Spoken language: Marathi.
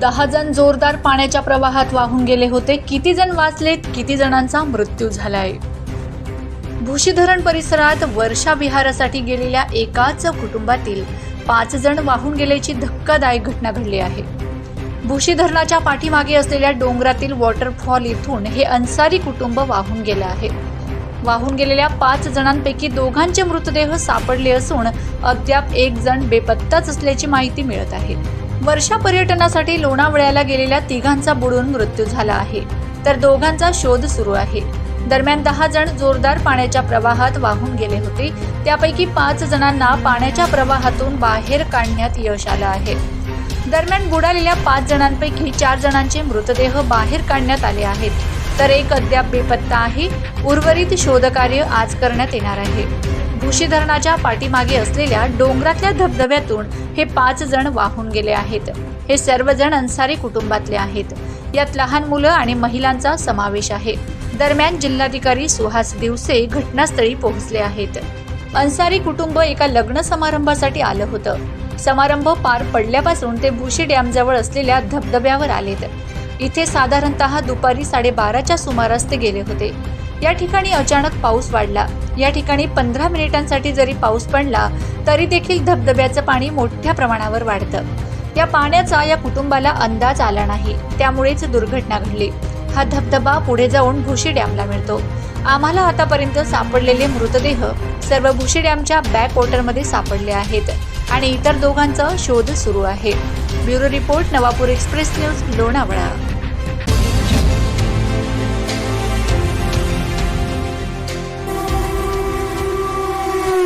दहा जण जोरदार पाण्याच्या प्रवाहात वाहून गेले होते. किती जण वाचलेत किती जणांचा मृत्यू झालाय. भुशी धरण परिसरात वर्षा विहारासाठी गेलेल्या एकाच कुटुंबातील पाच जण वाहून गेल्याची धक्कादायक घटना घडली आहे. भुशी धरणाच्या पाठीमागे असलेल्या डोंगरातील वॉटरफॉल इथून हे अन्सारी कुटुंब वाहून गेलं आहे. वाहून गेलेल्या पाच जणांपैकी दोघांचे मृतदेह सापडले असून अद्याप एक जण बेपत्ताच असल्याची माहिती मिळत आहे. वर्षा पर्यटनासाठी लोणावळ्याला गेलेल्या तिघांचा बुडून मृत्यू झाला आहे. तर दोघांचा शोध सुरू आहे. दरम्यान दहा जण जोरदार पाण्याच्या प्रवाहात वाहून गेले होते. त्यापैकी पाच जणांना पाण्याच्या प्रवाहातून बाहेर काढण्यात यश आलं आहे. दरम्यान बुडालेल्या पाच जणांपैकी चार जणांचे मृतदेह बाहेर काढण्यात आले आहेत. तर एक अद्याप बेपत्ता आहे. उर्वरित शोधकार्य आज करण्यात येणार आहे. भुशी धरणाच्या पाठीमागे असलेल्या डोंगरातल्या धबधब्यातून हे पाच जण वाहून गेले आहेत. हे सर्वजण अन्सारी कुटुंबातले आहेत. यात लहान मुलं आणि महिलांचा समावेश आहे. दरम्यान जिल्हाधिकारी सुहास दिवसे घटनास्थळी पोहोचले आहेत. अन्सारी कुटुंब एका लग्न समारंभासाठी आलं होतं. समारंभ पार पडल्यापासून ते भुशी डॅमजवळ असलेल्या धबधब्यावर आलेत. इथे साधारणतः दुपारी साडेबाराच्या सुमारास ते गेले होते. या ठिकाणी अचानक पाऊस वाढला. या ठिकाणी पंधरा मिनिटांसाठी जरी पाऊस पडला तरी देखील धबधब्याचं पाणी मोठ्या प्रमाणावर वाढतं. या पाण्याचा या कुटुंबाला अंदाज आला नाही. त्यामुळेच दुर्घटना घडली. हा धबधबा पुढे जाऊन भुशी डॅमला मिळतो. आम्हाला आतापर्यंत सापडलेले मृतदेह सर्व भुशी डॅमच्या बॅक वॉटरमध्ये सापडले आहेत आणि इतर दोघांचा शोध सुरू आहे. Bureau report Navapur express news Lonavala.